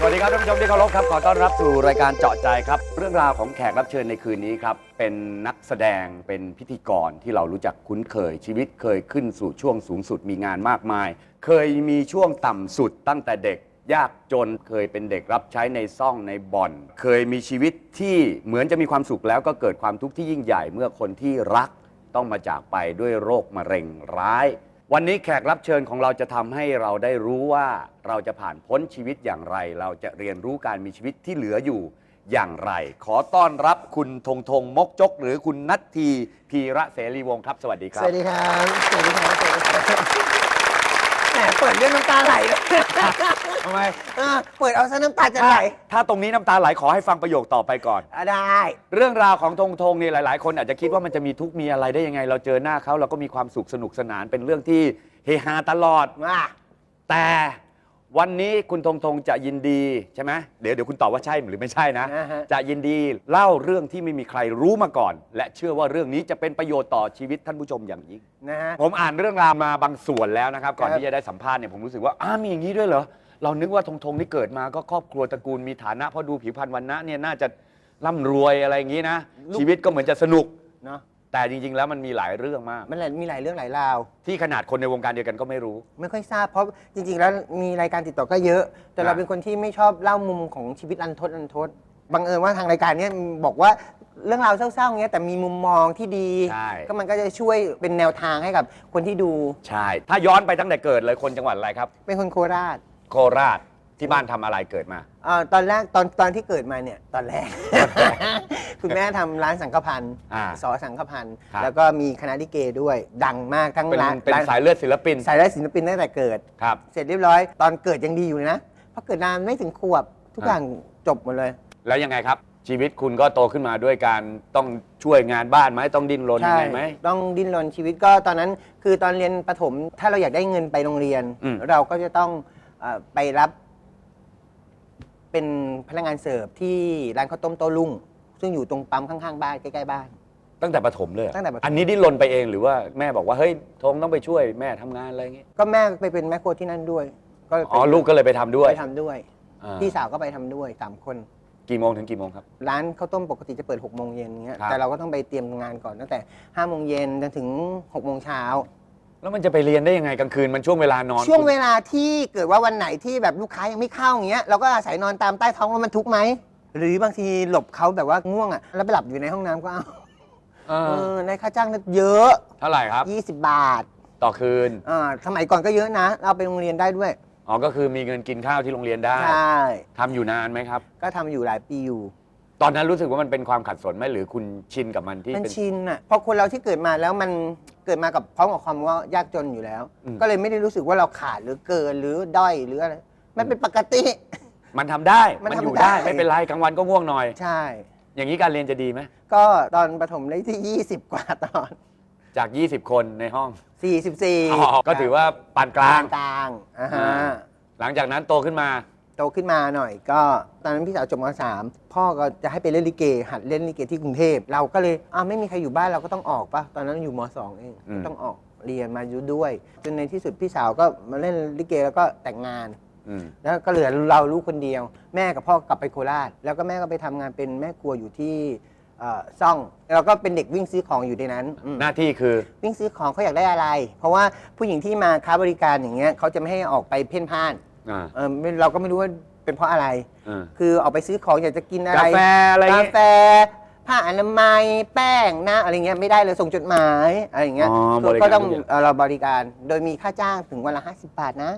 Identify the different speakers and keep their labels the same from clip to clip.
Speaker 1: สวัสดีครับท่านผู้ชมที่เคารพครับขอต้อนรับสู่รายการเจาะใจครับ เรื่องราวของแขกรับเชิญในคืนนี้ครับ เป็นนักแสดงเป็นพิธีกรที่เรารู้จักคุ้นเคยชีวิตเคยขึ้นสู่ช่วงสูงสุดมีงานมากมาย เคยมีช่วงต่ำสุดตั้งแต่เด็ก ยากจนเคยเป็นเด็กรับใช้ในซ่องในบ่อน เคยมีชีวิตที่เหมือนจะมีความสุขแล้วก็เกิดความทุกข์ที่ยิ่งใหญ่เมื่อคนที่รัก ต้องมาจากไปด้วยโรคมะเร็งร้าย วันนี้แขกรับเชิญของเราจะทำให้เราได้รู้ว่าเราจะผ่านพ้นชีวิตอย่างไร เราจะเรียนรู้การมีชีวิตที่เหลืออยู่อย่างไร ขอต้อนรับคุณธงธงมกจก หรือคุณนัททีพีระเสรีวงศ์ครับ สวัสดีครับ
Speaker 2: วัสดีครับ สวัสดีครับ สวัสดีครับ แหมเปิดเรื่องน้ำตาไหลเลย
Speaker 1: ทำไม
Speaker 2: เออเปิดเอาซะน้ำตาจะไหล
Speaker 1: ถ้าตรงนี้น้ำตาไหลขอให้ฟังประโยคต่อไปก่อน
Speaker 2: อะได้
Speaker 1: เรื่องราวของธงธงเนี่ยหลาย ๆ คนอาจจะคิดว่ามันจะมีทุกข์มีอะไรได้ยังไง เราเจอหน้าเขาเราก็มีความสุขสนุกสนานเป็นเรื่องที่เฮฮาตลอด
Speaker 2: มา
Speaker 1: แต่ วันนี้คุณธงธงจะยินดีใช่ไหมเดี๋ยวเดี๋ยวคุณตอบว่าใช่หรือไม่ใช่นะ
Speaker 2: นะฮะ
Speaker 1: จะยินดีเล่าเรื่องที่ไม่มีใครรู้มาก่อน และเชื่อว่าเรื่องนี้จะเป็นประโยชน์ต่อชีวิตท่านผู้ชมอย่างยิ่ง
Speaker 2: นะฮะ
Speaker 1: ผมอ่านเรื่องราวมาบางส่วนแล้วนะครับ ก่อน
Speaker 2: ครับ
Speaker 1: ที่จะได้สัมภาษณ์เนี่ยผมรู้สึกว่าอ้ามีอย่างนี้ด้วยเหรอ เรานึกว่าธงธงนี่เกิดมาก็ครอบครัวตระกูลมีฐานะเพราะดูผิวพรรณวันนะเนี่ยน่าจะร่ำรวยอะไรอย่างนี้นะ ชีวิตก็เหมือนจะสนุก
Speaker 2: เนาะ
Speaker 1: แต่จริง ๆ แล้วมันมีหลายเรื่องมาก
Speaker 2: มันหลายมีหลายเรื่องหลายราว
Speaker 1: ที่ขนาดคนในวงการเดียวกันก็ไม่รู้
Speaker 2: ไม่ค่อยทราบเพราะจริง ๆ แล้วมีรายการติดต่อก็เยอะ แต่เรา
Speaker 1: อะ
Speaker 2: เป็นคนที่ไม่ชอบเล่ามุมของชีวิตอันทดอันทดบังเอิญว่าทางรายการเนี้ยบอกว่าเรื่องราวเศร้าๆอย่างเงี้ยแต่มีมุมมองที่ดี
Speaker 1: ใช่
Speaker 2: ก็มันก็จะช่วยเป็นแนวทางให้กับคนที่ดู
Speaker 1: ใช่ ถ้าย้อนไปตั้งแต่เกิดเลยคนจังหวัดอะไรครับ
Speaker 2: เป็นคนโคราช
Speaker 1: โคราช ที่บ้านทำอะไรเกิดมา
Speaker 2: เอ่อตอนแรกตอนตอนที่เกิดมาเนี่ยตอนแรก คุณแม่ทำร้านสังฆพันธ์
Speaker 1: อ่า
Speaker 2: สอสังฆพันธ์
Speaker 1: ครับ
Speaker 2: แล้วก็มีคณะลิเกด้วยดังมากทั้ง
Speaker 1: เป็น
Speaker 2: ร้าน
Speaker 1: เป็น
Speaker 2: ร้าน
Speaker 1: สายเลือดศิลปิน
Speaker 2: สายร้านศิลปินตั้งแต่เกิด
Speaker 1: ครับ
Speaker 2: เสร็จเรียบร้อยตอนเกิดยังดีอยู่เลยนะเพราะเกิดนานไม่ถึงขวบทุก
Speaker 1: อ่า
Speaker 2: อย่างจบหมดเลย
Speaker 1: แล้วยังไงครับ ชีวิตคุณก็โตขึ้นมาด้วยการต้องช่วยงานบ้านไหมต้องดิ้นรนยังไงไหม
Speaker 2: ต้องดิ้นรนชีวิตก็ตอนนั้น คือตอนเรียนประถมถ้าเราอยากได้เงินไปโรงเรียน
Speaker 1: อืม
Speaker 2: เราก็จะต้องเอ่อไปรับ เป็นพนักงานเสิร์ฟที่ร้านข้าวต้มโต้รุ่ง ซึ่งอยู่ตรงปั๊มข้างๆบ้านใกล้ๆบ้าน
Speaker 1: ตั้งแต่ประถมเลยเหรอ
Speaker 2: ตั้งแต่ประถม
Speaker 1: อันนี้ดิ้นรนไปเองหรือว่าแม่บอกว่าเฮ้ยธงต้องไปช่วยแม่ทำงานอะไรอย่างงี้
Speaker 2: ก็แม่ไปเป็นแม่ครัวที่นั่นด้วย ก็เลย
Speaker 1: อ๋อลูกก็เลยไปทำด้วย
Speaker 2: ไปทำด้วย
Speaker 1: อ่า
Speaker 2: พี่สาวก็ไปทำด้วยสามคน
Speaker 1: กี่โมงถึงกี่โมงครับ
Speaker 2: ร้านข้าวต้มปกติจะเปิด6กโมงเย็นเงี้ย
Speaker 1: ครับ
Speaker 2: แต่เราก็ต้องไปเตรียมงานก่อนตั้งแต่5้าโมงเย็นจนถึง6กโมงเช้า
Speaker 1: แล้วมันจะไปเรียนได้ยังไงกลางคืนมันช่วงเวลานอน
Speaker 2: ช่วง
Speaker 1: คุณ
Speaker 2: เวลาที่เกิดว่าวันไหนที่แบบลูกค้ายังไม่เข้าอย่างเงี้ยเราก็อาศัยนอนตามใต้ท้องรถบรรทุกไหมหรือบางทีหลบเขาแบบว่าง่วงอะแล้วไปหลับอยู่ในห้องน้ำก็เอา
Speaker 1: เอ
Speaker 2: เอ
Speaker 1: อ
Speaker 2: อในค่าจ้างนั้นเยอะ
Speaker 1: เท่าไหร่ครับ
Speaker 2: 20 บาท
Speaker 1: ต่อคืน
Speaker 2: อ่าสมัยก่อนก็เยอะนะ เราไปโรงเรียนได้ด้วย
Speaker 1: อ๋อก็คือมีเงินกินข้าวที่โรงเรียนได้
Speaker 2: ใช่
Speaker 1: ทำอยู่นานไหมครับ
Speaker 2: ก็ทำอยู่หลายปีอยู่
Speaker 1: ตอนนั้นรู้สึกว่ามันเป็นความขัดสนไหมหรือคุณชินกับมันที่
Speaker 2: มัน
Speaker 1: เป็น
Speaker 2: ชินอะเพราะคนเราที่เกิดมาแล้วมัน เกิดมากับพร้อมกับความว่ายากจนอยู่แล้ว
Speaker 1: อืม
Speaker 2: ก็เลยไม่ได้รู้สึกว่าเราขาดหรือเกินหรือด้อยหรืออะไรมันเป็นปกติ
Speaker 1: มันทำได้
Speaker 2: มัน
Speaker 1: มันอยู่
Speaker 2: ทำได้
Speaker 1: ได้ไม่เป็นไรกลางวันก็ง่วงหน่อย
Speaker 2: ใช่
Speaker 1: อย่างนี้การเรียนจะดีไหม
Speaker 2: ก็ตอนประถมได้ที่ 20 กว่าตอน
Speaker 1: จาก 20 คนในห้อง
Speaker 2: 44
Speaker 1: อ๋อก็ถือว่าปานกลาง
Speaker 2: กลางอ่าฮะ
Speaker 1: อ่าหลังจากนั้นโตขึ้นมา
Speaker 2: โตขึ้นมาหน่อยก็ตอนนั้นพี่สาวจบมสามพ่อก็จะให้ไปเล่นลิเก หัดเล่นลิเกที่กรุงเทพเราก็เลยอ้าวไม่มีใครอยู่บ้านเราก็ต้องออกปะตอนนั้นอยู่มสองเอง
Speaker 1: อืม
Speaker 2: ก็ต้องออกเรียนมาอยู่ด้วย จนในที่สุดพี่สาวก็มาเล่นลิเกแล้วก็แต่งงาน
Speaker 1: อืม
Speaker 2: แล้วก็เหลือเราลูกคนเดียว แม่กับพ่อกลับไปโคราช แล้วก็แม่ก็ไปทำงานเป็นแม่ครัวอยู่ที่เอ่อซ่องเราก็เป็นเด็กวิ่งซื้อของอยู่ในนั้นอืม
Speaker 1: หน้าที่คือ
Speaker 2: วิ่งซื้อของเขาอยากได้อะไร เพราะว่าผู้หญิงที่มาค้าบริการอย่างเงี้ยเขาจะไม่ให้ออกไปเพ่นพ่าน
Speaker 1: อ่า
Speaker 2: เออไม่เราก็ไม่รู้ว่าเป็นเพราะอะไร
Speaker 1: อ่า
Speaker 2: คือออกไปซื้อของอยากจะกินอะไร
Speaker 1: กาแฟอะไร
Speaker 2: กา
Speaker 1: เงี้ย
Speaker 2: แฟ ผ้าอนามัยแป้งนะอะไรเงี้ยไม่ได้เลยส่งจดหมายอะไรอย่างเงี้ย
Speaker 1: อ๋อบริการ
Speaker 2: ก็ต้อง
Speaker 1: ทุกอย่าง
Speaker 2: เอ่อเราบริการโดยมีค่าจ้างถึงวันละ 50 บาทนะ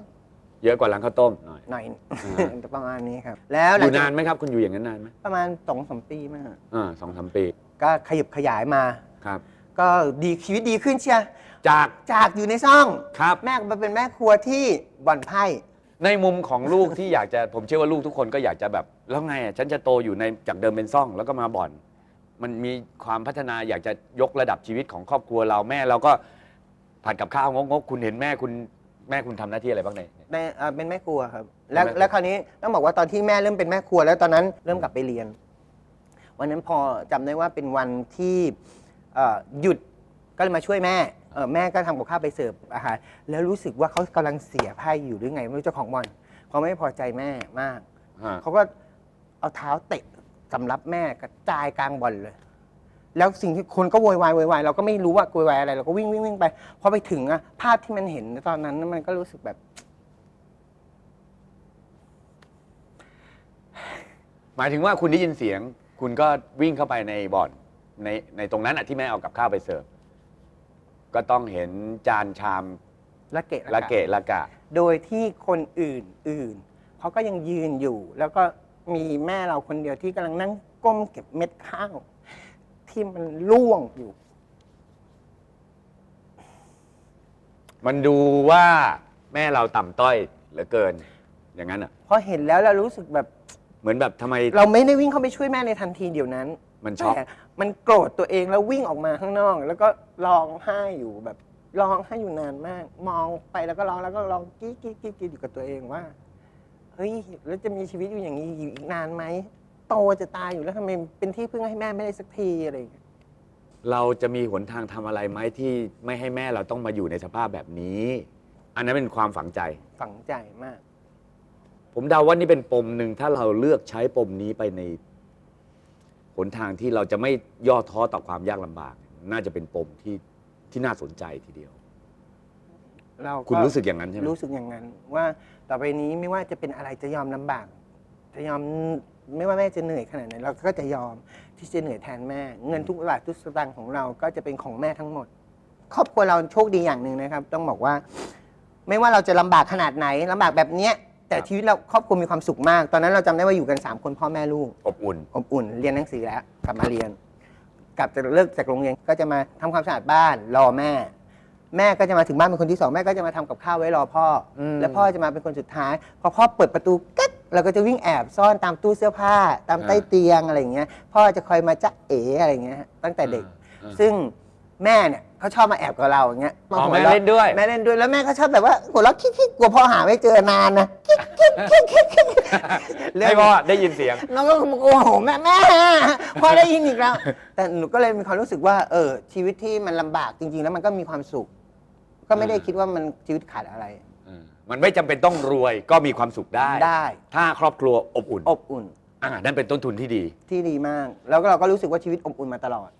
Speaker 1: เยอะกว่าร้านข้าวต้มหน่อย
Speaker 2: หน่อย
Speaker 1: อ่า
Speaker 2: ประมาณนี้ครับ แล้ว
Speaker 1: อ
Speaker 2: หลัง
Speaker 1: ยู่
Speaker 2: จาก
Speaker 1: นานไหมครับ คุณอยู่อย่างนั้นนานไหม
Speaker 2: ประมาณสองสามปีมาก
Speaker 1: อ่าสองสามปี
Speaker 2: ก็ขยับขยายมา
Speaker 1: ครับ
Speaker 2: ก็ดีชีวิตดีขึ้นเชีย
Speaker 1: จาก
Speaker 2: จากอยู่ในซ่อง
Speaker 1: ครับ
Speaker 2: แม่ก็มาเป็นแม่ครัวที่บ่อนไพ่
Speaker 1: ในมุมของลูกที่อยากจะผมเชื่อว่าลูกทุกคนก็อยากจะแบบ แล้วไงอะฉันจะโตอยู่ในจากเดิมเป็นซ่องแล้วก็มาบ่อน มันมีความพัฒนาอยากจะยกระดับชีวิตของครอบครัวเราแม่เราก็ผัดกับข้าวงกๆคุณเห็นแม่คุณแม่คุณทำหน้าที่อะไรบ้างใน
Speaker 2: แม่เอ่อเป็นแม่ครัวครับ แล้ว
Speaker 1: เป็นแม่ครัว
Speaker 2: แล้วคราวนี้ต้องบอกว่าตอนที่แม่เริ่มเป็นแม่ครัว แล้วตอนนั้นเริ่มกลับไปเรียน วันนั้นพอจำได้ว่าเป็นวันที่เอ่อหยุดก็เลยมาช่วยแม่เอ่อแม่ก็ทำกับข้าวไปเสิร์ฟอาหารแล้วรู้สึกว่าเขากำลังเสียไพ่อยู่หรือไงไม่รู้เจ้าของบ่อนเขาไม่พอใจแม่มาก
Speaker 1: ฮะ
Speaker 2: เขาก็เอาเท้าเตะสำรับแม่กระจายกลางบอลเลย แล้วสิ่งที่คนก็โวยวายโวยวายเราก็ไม่รู้ว่าโวยวายอะไร เราก็วิ่งวิ่งวิ่งไป พอไปถึงอะภาพที่มันเห็นตอนนั้นมันก็รู้สึกแบบ
Speaker 1: หมายถึงว่าคุณได้ยินเสียง คุณก็วิ่งเข้าไปในบ่อนในในตรงนั้นอะที่แม่เอากับข้าวไปเสิร์ฟ ก็ต้องเห็นจานชาม
Speaker 2: ละเกะ
Speaker 1: ละเกะละกะ
Speaker 2: โดยที่คนอื่นอื่นเขาก็ยังยืนอยู่ แล้วก็มีแม่เราคนเดียวที่กำลังนั่งก้มเก็บเม็ดข้าวที่มันร่วงอยู่
Speaker 1: มันดูว่าแม่เราต่ำต้อยเหลือเกิน อย่างนั้นอะ
Speaker 2: พอเห็นแล้วเรารู้สึกแบบ
Speaker 1: เหมือนแบบทำไม
Speaker 2: เราไม่ได้วิ่งเข้าไปช่วยแม่ในทันทีเดี๋ยวนั้น
Speaker 1: มันช็อก
Speaker 2: แต่ มันโกรธตัวเองแล้ววิ่งออกมาข้างนอก แล้วก็ร้องไห้อยู่แบบร้องไห้อยู่นานมาก มองไปแล้วก็ร้องแล้วก็ร้องกรี้กรี้กรี้กรี้อยู่กับตัวเองว่าเฮ้ยแล้วจะมีชีวิตอยู่อย่างนี้อยู่อีกนานไหมโตจะตายอยู่แล้วทำไมเป็นที่พึ่งให้แม่ไม่ได้สักทีอะไรอย่างเงี้ย
Speaker 1: เราจะมีหนทางทำอะไรไหมที่ไม่ให้แม่เราต้องมาอยู่ในสภาพแบบนี้ อันนั้นเป็นความฝังใจ
Speaker 2: ฝังใจมาก
Speaker 1: ผมเดาว่านี่เป็นปมหนึ่งถ้าเราเลือกใช้ปมนี้ไปใน หนทางที่เราจะไม่ย่อท้อต่อความยากลำบาก น่าจะเป็นปมที่ที่น่าสนใจทีเดียว
Speaker 2: เรา
Speaker 1: คุณรู้สึกอย่างนั้นใช่ไหม
Speaker 2: รู้สึกอย่างนั้น ว่าต่อไปนี้ไม่ว่าจะเป็นอะไรจะยอมลำบาก จะยอมไม่ว่าแม่จะเหนื่อยขนาดไหนเราก็จะยอมที่จะเหนื่อยแทนแม่ เงินทุกบาททุกสตางค์ของเราก็จะเป็นของแม่ทั้งหมด ครอบครัวเราโชคดีอย่างหนึ่งนะครับ ต้องบอกว่า ไม่ว่าเราจะลำบากขนาดไหนลำบากแบบเนี้ย แต่ชีวิตเราครอบครัวมีความสุขมาก ตอนนั้นเราจำได้ว่าอยู่กันสามคนพ่อแม่ลูก
Speaker 1: อบอุ่น
Speaker 2: อบอุ่น เรียนหนังสือแล้วกลับมาเรียน กลับจากเลิกจากโรงเรียนก็จะมาทำความสะอาดบ้านรอแม่ แม่ก็จะมาถึงบ้านเป็นคนที่สองแม่ก็จะมาทำกับข้าวไว้รอพ่ออ
Speaker 1: ม
Speaker 2: แล้วพ่อจะมาเป็นคนสุดท้าย พอพ่อเปิดประตูกั๊กเราก็จะวิ่งแอบซ่อนตามตู้เสื้อผ้า ตามใต้เตียงอะไรอย่างเงี้ย พ่อจะคอยมาจ๊ะเอ๋อะไรอย่างเงี้ยตั้งแต่เด็ก
Speaker 1: อ่า
Speaker 2: ซึ่ง แม่เนี่ยเขาชอบมาแอบกับเราอย่างเงี้ย
Speaker 1: อ๋อ
Speaker 2: หั
Speaker 1: แม่
Speaker 2: ราะ
Speaker 1: เล่นด้วย
Speaker 2: แม่เล่นด้วยแล้วแม่ก็ชอบแบบว่าหัวเราะคิกๆกลัวพ่อหาไม่เจอนานนะคิกๆคิกๆคิกๆเรื่
Speaker 1: ให้พ่อได้ยินเสียง
Speaker 2: น้องก็โอ้โหแม่แม่พอได้ยินอีกแล้ว แต่หนูก็เลยมีความรู้สึกว่า เออ ชีวิตที่มันลำบากจริง ๆ แล้วมันก็มีความสุข ก็ไม่ได้คิดว่ามันชีวิตขาดอะไร
Speaker 1: มันไม่จำเป็นต้องรวยก็มีความสุขได้
Speaker 2: ได้
Speaker 1: ถ้าครอบครัวอบอุ่น
Speaker 2: อบอุ่น
Speaker 1: อ่านั่นเป็นต้นทุนที่ดี
Speaker 2: ที่ดีมาก แล้วก็เราก็รู้สึกว่าชีวิตอบอุ่นมาตลอด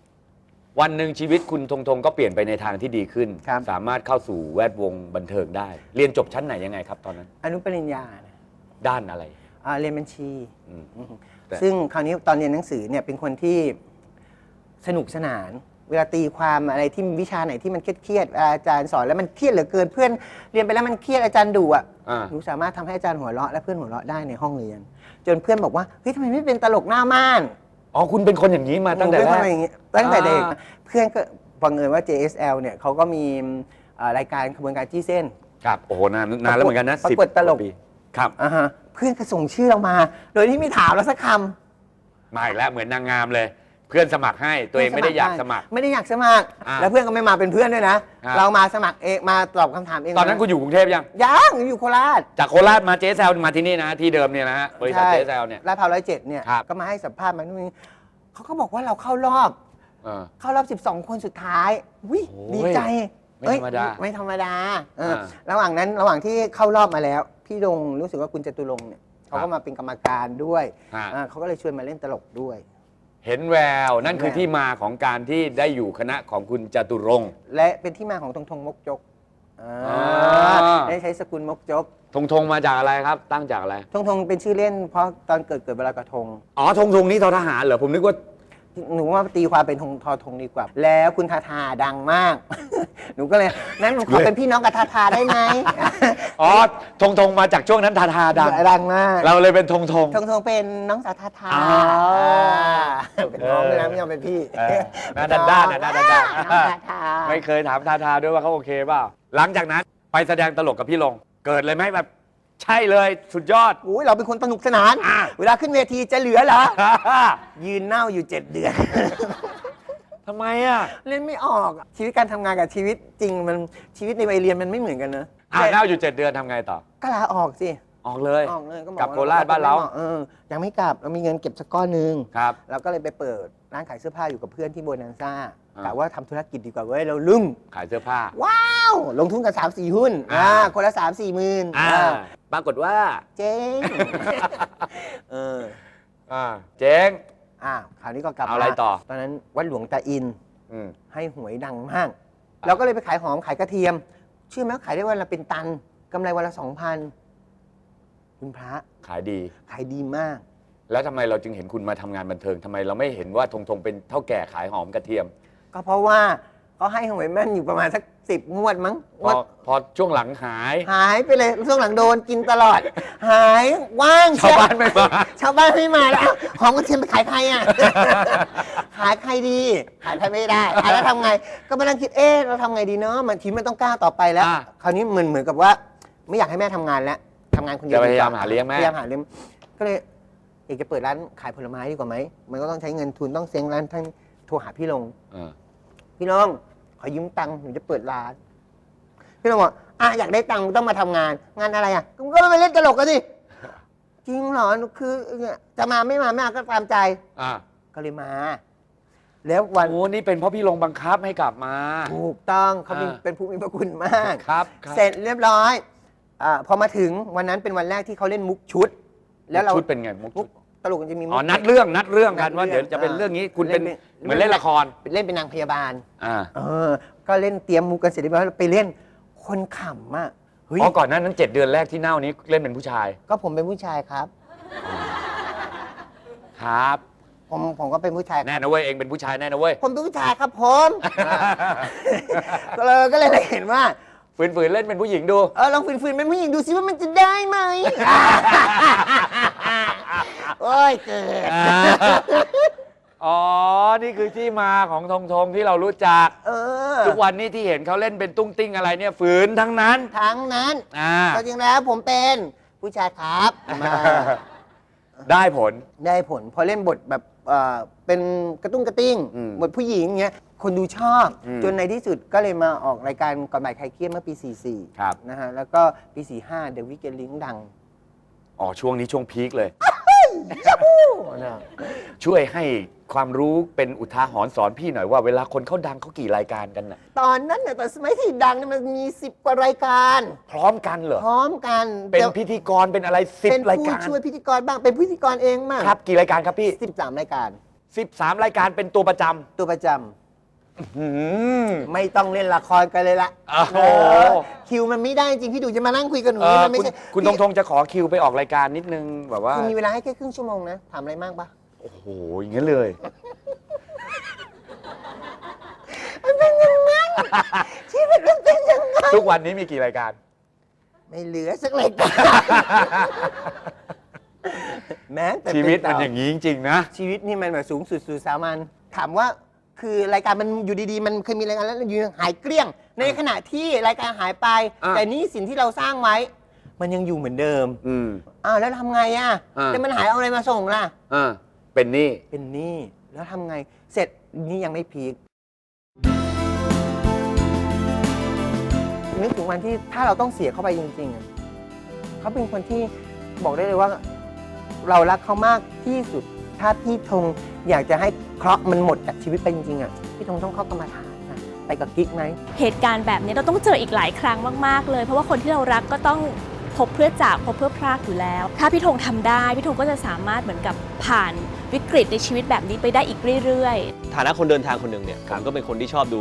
Speaker 1: วันหนึ่งชีวิตคุณทงทงก็เปลี่ยนไปในทางที่ดีขึ้น
Speaker 2: ครับ
Speaker 1: สามารถเข้าสู่แวดวงบันเทิงได้ เรียนจบชั้นไหนยังไงครับตอนนั้น
Speaker 2: อนุปริญญานะ
Speaker 1: ด้านอะไร
Speaker 2: อ่าเรียนบัญชี
Speaker 1: อืม
Speaker 2: อืม
Speaker 1: แต่
Speaker 2: ซึ่งคราวนี้ตอนเรียนหนังสือเนี่ยเป็นคนที่สนุกสนาน เวลาตีความอะไรที่วิชาไหนที่มันเครียดๆเวลาอาจารย์สอนแล้วมันเครียดเหลือเกินเพื่อนเรียนไปแล้วมันเครียดอาจารย์ดุอะ
Speaker 1: อ่า
Speaker 2: หนูสามารถทำให้อาจารย์หัวเราะและเพื่อนหัวเราะได้ในห้องเรียน จนเพื่อนบอกว่าเฮ้ยทำไมไม่เป็นตลกหน้าม่าน
Speaker 1: อ๋อคุณเป็นคนอย่างนี้มาตั้งแต่
Speaker 2: หนู
Speaker 1: แร
Speaker 2: เป็น
Speaker 1: ก
Speaker 2: คนอย่างงี้ตั้งแต่เด็ก
Speaker 1: อ่า
Speaker 2: เพื่อนก็บังเอิญว่า JSL เนี่ยเขาก็มีเอ่อรายการขบวนการจี้เส้น
Speaker 1: ครับโอ้โหนานนานแล้วเหมือนกันนะ
Speaker 2: ประ
Speaker 1: สิบ
Speaker 2: กวดตลก
Speaker 1: ว่าปีครับ
Speaker 2: อ่าฮะเพื่อนก็ส่งชื่อเรามา โดยที่ไม่ถามเราสักคำ
Speaker 1: มาอีกแล้วเหมือนนางงามเลย เพื่อนสมัครให้ตัวเองไม่ได้อยากสมัคร
Speaker 2: ไม่ได้อยากสมัคร
Speaker 1: อ่า
Speaker 2: แล้วเพื่อนก็ไม่มาเป็นเพื่อนด้วยนะ
Speaker 1: ครับ
Speaker 2: เรามาสมัครเองมาตอบคำถามเอง
Speaker 1: ตอนนั้นคุณอยู่กรุงเทพยัง
Speaker 2: ยังอยู่โคราช
Speaker 1: จากโคราชมาเจ๊แซวมาที่นี่นะ ที่เดิมเนี่ยนะฮะบริษัท
Speaker 2: ใช่
Speaker 1: เจ๊แซวเนี่ย
Speaker 2: ลาดพร้าวร้อยเจ็ดเนี่ย
Speaker 1: ครับ
Speaker 2: ก็มาให้สัมภาษณ์มานู่นนี่เขาก็บอกว่าเราเข้ารอบ
Speaker 1: เออ
Speaker 2: เข้ารอบ 12 คนสุดท้ายวิ
Speaker 1: โอ้ย
Speaker 2: ดีใจ
Speaker 1: ไม่
Speaker 2: เอ้ย
Speaker 1: ธรรมดา
Speaker 2: ไม่ธรรมดาเออ
Speaker 1: อ่า
Speaker 2: ระหว่างนั้นระหว่างที่เข้ารอบมาแล้ว พี่ดงรู้สึกว่าคุณจตุรงค์เนี่ยเขา
Speaker 1: ครั
Speaker 2: ก็
Speaker 1: บ
Speaker 2: มาเป็นกรรมการด้วย
Speaker 1: ฮะ
Speaker 2: อ่าเขาก็เลยชวนมาเล่นตลกด้วย
Speaker 1: เห็นแวว นั่นคือ
Speaker 2: เห็นแวว
Speaker 1: ที่มาของการที่ได้อยู่คณะของคุณจตุรงค์
Speaker 2: และเป็นที่มาของทงทงมกจกอ่า
Speaker 1: อ่า
Speaker 2: ได้ใช้สกุลมกจก
Speaker 1: ธงธงมาจากอะไรครับ ตั้งจากอะไร
Speaker 2: ทงทงเป็นชื่อเล่นเพราะตอนเกิดเกิดเวลากระทง
Speaker 1: อ๋อธงธงนี่ทอทหารเหรอผมนึกว่า
Speaker 2: หนูว่าตีความเป็นทงทอทงดีกว่า แล้วคุณทาทาดังมาก หนูก็เลยนั้นหนูขอเป็นพี่น้องกับทาทาได้ไหม
Speaker 1: อ๋อธงธงมาจากช่วงนั้นทาทาดัง
Speaker 2: ดังมาก
Speaker 1: เราเลยเป็นธงธง
Speaker 2: ทงทงเป็นน้องสาวทาทา
Speaker 1: อ๋อ
Speaker 2: อ่าเป็นน้องเลยนะไม่ยอมเป็นพี่
Speaker 1: เออหน้าด้านๆน่ะหน้าด้านๆ
Speaker 2: น้องทาทา
Speaker 1: ไม่เคยถามทาทาด้วยว่าเขาโอเคเปล่าหลังจากนั้นไปแสดงตลกกับพี่ลง เกิดเลยไหมแบบ ใช่เลยสุดยอด
Speaker 2: อุ้ยเราเป็นคนสนุกสนาน
Speaker 1: อ่า
Speaker 2: เวลาขึ้นเวทีจะเหลือเหรอ ยืนเน่าอยู่เจ็ดเดือน
Speaker 1: ทำไมอะ
Speaker 2: เล่นไม่ออกอะชีวิตการทำงานกับชีวิตจริงมันชีวิตในวัยเรียนมันไม่เหมือนกันนะ
Speaker 1: อ่าเน่าอยู่เจ็ดเดือนทำไงต่อ
Speaker 2: ก็ลาออกสิ
Speaker 1: ออกเลย
Speaker 2: ออกเลยก็บอก
Speaker 1: กลับ
Speaker 2: ว่
Speaker 1: โคราชบ้านเรา
Speaker 2: เออยังไม่กลับเรามีเงินเก็บสักก้อนหนึ่ง
Speaker 1: ครับ
Speaker 2: เราก็เลยไปเปิดร้านขายเสื้อผ้าอยู่กับเพื่อนที่โบนันซ่า
Speaker 1: อ่า
Speaker 2: กะว่าทำธุรกิจดีกว่าเว้ยเราลุ่ง
Speaker 1: ขายเสื้อผ้า
Speaker 2: ว้าว ลงทุนกัน3ามสี่หุ้น
Speaker 1: อ่า
Speaker 2: อ่าคนละ3ามสี่หมื่น
Speaker 1: อ่า
Speaker 2: อ่า
Speaker 1: ปรากฏว่า
Speaker 2: เจ๊งเออ
Speaker 1: อ่าเจ๊ง
Speaker 2: อ่าคราวนี้ก็กลับ
Speaker 1: เอาอะไร
Speaker 2: มา
Speaker 1: ต่อ
Speaker 2: ตอนนั้นวัดหลวงตาอิน
Speaker 1: อืม
Speaker 2: ให้หวยดังมากเราก็เลยไปขายหอมขายกระเทียมเชื่อไหมขายได้วันละเป็นตันกำไรวันละสองพันคุณพระ
Speaker 1: ขายดี
Speaker 2: ขายดีมาก
Speaker 1: แล้วทำไมเราจึงเห็นคุณมาทำงานบันเทิงทำไมเราไม่เห็นว่าธงธงเป็นเท่าแก่ขายหอมกระเทียม
Speaker 2: ก็เพราะว่าเขาให้หวยแม่นอยู่ประมาณสักสิบงวดมั้ง
Speaker 1: พ
Speaker 2: ง
Speaker 1: อ
Speaker 2: วด
Speaker 1: พอช่วงหลังหาย
Speaker 2: หายไปเลยช่วงหลังโดนกินตลอด หายว่าง
Speaker 1: ชาวบ้านไม่มา
Speaker 2: ชาวบ้านไม่มาแล้วหอมกระเทียมไปขายใครอะ ขายใครดี ขายใครไม่ได้ขายแล้วทำไง ก็มานั่งคิดเอ๊ะเราทำไงดีเนาะมันทีมันต้องกล้าต่อไปแล้ว
Speaker 1: อ่า
Speaker 2: คราวนี้เหมือนเหมือนกับว่า ไม่อยากให้แม่ทำงานแล้วทำงานคนเดียว
Speaker 1: จะพยายาม
Speaker 2: ดีกว่
Speaker 1: หาเลี้ยงแม่
Speaker 2: พยายามหาเลี้ยงก็เลยเอกจะเปิดร้านขายผลไม้ดีกว่าไหมมันก็ต้องใช้เงินทุนต้องเซ้งร้านทั้ง โทรหาพี่ลง
Speaker 1: เออ
Speaker 2: พี่ลงขอยืมตังค์หนูจะเปิดร้าน พี่ลงบอกอะอยากได้ตังค์ต้องมาทำงาน งานอะไรอะก็มาเล่นตลกกันสิ จริงเหรอคือเนี่ยจะมาไม่มาไม่มาก็ตามใจ
Speaker 1: อ่า
Speaker 2: ก็เลยมา แล้ววัน
Speaker 1: โอ้นี่เป็นเพราะพี่ลงบังคับให้กลับมา
Speaker 2: ถูกต้องเขาเป็น
Speaker 1: อ่า
Speaker 2: เป็นผู้มีพระคุณมาก
Speaker 1: ครับครับ
Speaker 2: เสร็จเรียบร้อยอาพอมาถึงวันนั้นเป็นวันแรกที่เขาเล่นมุกชุด แล้วเรา
Speaker 1: ชุดเป็นไงมุก
Speaker 2: มุ
Speaker 1: ชุ
Speaker 2: ก
Speaker 1: ด
Speaker 2: ต ลกมันจะมีมุก
Speaker 1: อ๋อนัดเรื่องนัดเรื่องกัน
Speaker 2: นัด
Speaker 1: ว่า
Speaker 2: เรื่อง
Speaker 1: เดี๋ยวจะเป็น
Speaker 2: อ่า
Speaker 1: เรื่องนี้คุณเป็น
Speaker 2: เล่นเป็น
Speaker 1: เหมือนเล่นละคร
Speaker 2: เล่นเป็นนางพยาบาล
Speaker 1: อ่า
Speaker 2: เออ ก็เล่นเตรียมมุกกันเสร็จเรียบร้อยไปเล่น คนขำมากเฮ้ย
Speaker 1: อ๋อก่อนหนั้นนั้นเจ็ดเดือนแรกที่เน่านี้เล่นเป็นผู้ชาย
Speaker 2: ก็ผมเป็นผู้ชายครับ
Speaker 1: ครับ
Speaker 2: ผมผมก็เป็นผู้ชาย
Speaker 1: แน่นะเว้ยเองเป็นผู้ชายแน่นะเว้ย
Speaker 2: ผมเป็นผู้ชายครับผมก็เลยก็เลยเห็นว่า
Speaker 1: ฝืนๆเล่นเป็นผู้หญิงดู
Speaker 2: เออลองฝืนๆเป็นผู้หญิงดูซิว่ามันจะได้ไหม โอ้ยเกิด
Speaker 1: อ๋อ นี่คือที่มาของธงธงที่เรารู้จัก
Speaker 2: เออ
Speaker 1: ทุกวันนี้ที่เห็นเขาเล่นเป็นตุ้งติ้งอะไรเนี่ยฝืนทั้งนั้น
Speaker 2: ทั้งนั้น
Speaker 1: อ่า
Speaker 2: ก็จริงแล้วผมเป็นผู้ชายครับมา
Speaker 1: ได้ผล
Speaker 2: ได้ผล พอเล่นบทแบบเอ่อเป็นกระตุ้งกระติ้ง
Speaker 1: อืม
Speaker 2: บทผู้หญิงเงี้ยคนดูชอบ
Speaker 1: อืม
Speaker 2: จนในที่สุดก็เลยมาออกรายการก่อนบ่ายใครเครียดเมื่อปี44
Speaker 1: ครับ
Speaker 2: นะฮะแล้วก็ปี 45 The Weekend Link ดัง
Speaker 1: อ๋อ ช่วงนี้ช่วงพีคเลย
Speaker 2: นะ
Speaker 1: ช่วยให้ความรู้เป็นอุทาหรณ์สอนพี่หน่อยว่าเวลาคนเขาดังเขากี่รายการกันน่ะ
Speaker 2: ตอนนั้นเนี่ยตอนสมัยที่ดังเนี่ยมันมี10กว่ารายการ
Speaker 1: พร้อมกันเหรอ
Speaker 2: พร้อมกัน
Speaker 1: เป็น
Speaker 2: ดี๋ยว
Speaker 1: พิธีกรเป็นอะไรสิบ
Speaker 2: เป็น
Speaker 1: ราย
Speaker 2: ผู้
Speaker 1: การ
Speaker 2: ช่วยพิธีกรบ้างเป็นพิธีกรเองบ้าง
Speaker 1: ครับกี่รายการครับพี่
Speaker 2: 13รายการ
Speaker 1: 13 รายการเป็นตัวประจ
Speaker 2: ตัวประจำำ
Speaker 1: อืม
Speaker 2: ไม่ต้องเล่นละครกันเลยละ
Speaker 1: โอ้โห
Speaker 2: เออคิวมันไม่ได้จริงพี่ดูจะมานั่งคุยกับหนู
Speaker 1: เอ่อ
Speaker 2: มันไม่
Speaker 1: คุณ
Speaker 2: ใช่
Speaker 1: คุณธงธงจะขอคิวไปออกรายการนิดนึงแบบว่า
Speaker 2: คุณมีเวลาให้แค่ครึ่งชั่วโมงนะ ถามอะไรมากปะ
Speaker 1: โอ้โห อย่างนั้นเลย
Speaker 2: มันเป็นอย่างนั้นชีวิตมันเป็นอย่างนั้น
Speaker 1: ทุกวันนี้มีกี่รายการ
Speaker 2: ไม่เหลือสักรายการแม้แต่
Speaker 1: ชีวิตมัน
Speaker 2: เป็
Speaker 1: อย่างนี้จริง ๆ นะ
Speaker 2: ชีวิตนี่มันแบบสูงสุดสู่สามัญถามว่า คือรายการมันอยู่ดีๆ มันเคยมีรายการแล้วอยู่หายเกลี้ยง ในขณะที่รายการหายไป
Speaker 1: อะ
Speaker 2: แต่หนี่สินที่เราสร้างไว้ มันยังอยู่เหมือนเดิม
Speaker 1: อืม
Speaker 2: อ้าวแล้วทำไงอะ
Speaker 1: อ่า
Speaker 2: แต่มันหายเอาอะไรมาส่งล่ะ
Speaker 1: อ่าเป็นหนี่
Speaker 2: เป็นหนี้แล้วทำไง เสร็จนี่ยังไม่พีคนึกถึงวันที่ถ้าเราต้องเสียเข้าไปจริงๆอะเขาเป็นคนที่บอกได้เลยว่า เรารักเขามากที่สุด ถ้าพี่ธงอยากจะให้เคราะห์มันหมดจากชีวิตไปจริงๆอะพี่ธงต้องเข้ากรรมฐานนะไปกับกิ๊กไหม
Speaker 3: เหตุการณ์แบบนี้เราต้องเจออีกหลายครั้งมากๆ เลย เพราะว่าคนที่เรารักก็ต้องพบเพื่อจากพบเพื่อพรากอยู่แล้ว ถ้าพี่ธงทำได้ พี่ธงก็จะสามารถเหมือนกับผ่านวิกฤตในชีวิตแบบนี้ไปได้อีกเรื่อยๆ
Speaker 4: ฐานะคนเดินทางคนหนึ่งเนี่ยผมก็เป็นคนที่ชอบดู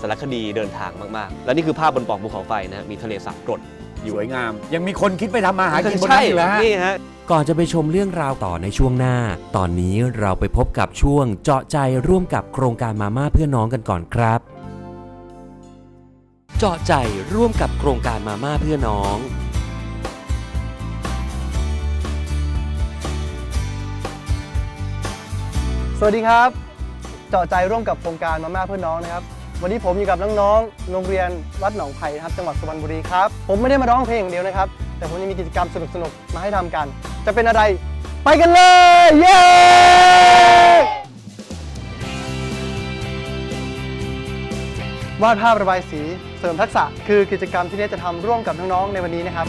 Speaker 4: สารคดีเดินทางมาก ๆ และนี่คือภาพบนปล่องภูเขาไฟนะฮะมีทะเลสาบกรดอยู่
Speaker 1: สวยงาม ยังมีคนคิดไปทำมาหากินบนนั้นอยู่แล้วฮะ
Speaker 4: นี่ฮะ
Speaker 5: ก่อนจะไปชมเรื่องราวต่อในช่วงหน้า ตอนนี้เราไปพบกับช่วงเจาะใจร่วมกับโครงการมาม่าเพื่อน้องกันก่อนครับ เจาะใจร่วมกับโครงการมาม่าเพื่อน้อง
Speaker 6: สวัสดีครับ เจาะใจร่วมกับโครงการมาม่าเพื่อนน้องนะครับ วันนี้ผมอยู่กับน้องๆ โรงเรียนวัดหนองไผ่นะครับ จังหวัดสุพรรณบุรีครับ ผมไม่ได้มาร้องเพลงอย่างเดียวนะครับ แต่ผมยังมีกิจกรรมสนุกๆ มาให้ทำกัน จะเป็นอะไร ไปกันเลย เย้วาดภาพระบายสีเสริมทักษะ คือกิจกรรมที่เนยจะทำร่วมกับน้องๆ ในวันนี้นะครับ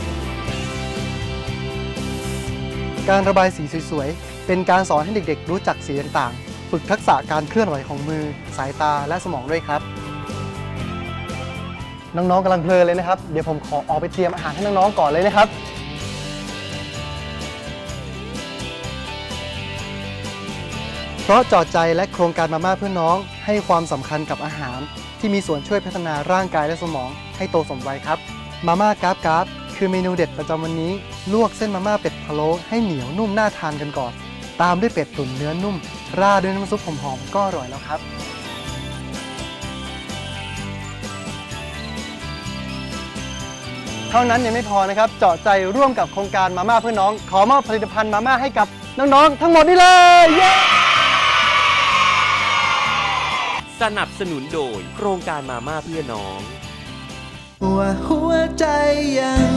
Speaker 6: การระบายสีสวยๆ เป็นการสอนให้เด็กๆ รู้จักสีต่างๆ ฝึกทักษะการเคลื่อนไหวของมือ สายตาและสมองด้วยครับ น้องๆกำลังเพลินเลยนะครับ เดี๋ยวผมขอออกไปเตรียมอาหารให้น้องๆก่อนเลยนะครับ เพราะจอดใจและโครงการมาม่าเพื่อน้องให้ความสำคัญกับอาหาร ที่มีส่วนช่วยพัฒนาร่างกายและสมองให้โตสมวัยครับ มาม่ากราฟกราฟคือเมนูเด็ดประจำวันนี้ ลวกเส้นมาม่าเป็ดพะโล้ให้เหนียวนุ่มน่าทานกันก่อน ตามด้วยเป็ดตุ๋นเนื้อนุ่ม ราดด้วยน้ำซุปหอมๆก็อร่อยแล้วครับ ท่านั้นยังไม่พอนะครับ เจาะใจร่วมกับโครงการมาม่าเพื่อน้อง ขอมอบผลิตภัณฑ์มาม่าให้กับน้องๆ ทั้งหมดนี่เลย เย้
Speaker 5: สนับสนุนโดย โครงการมาม่าเพื่อน้อง
Speaker 7: ว่าหัวใจยัง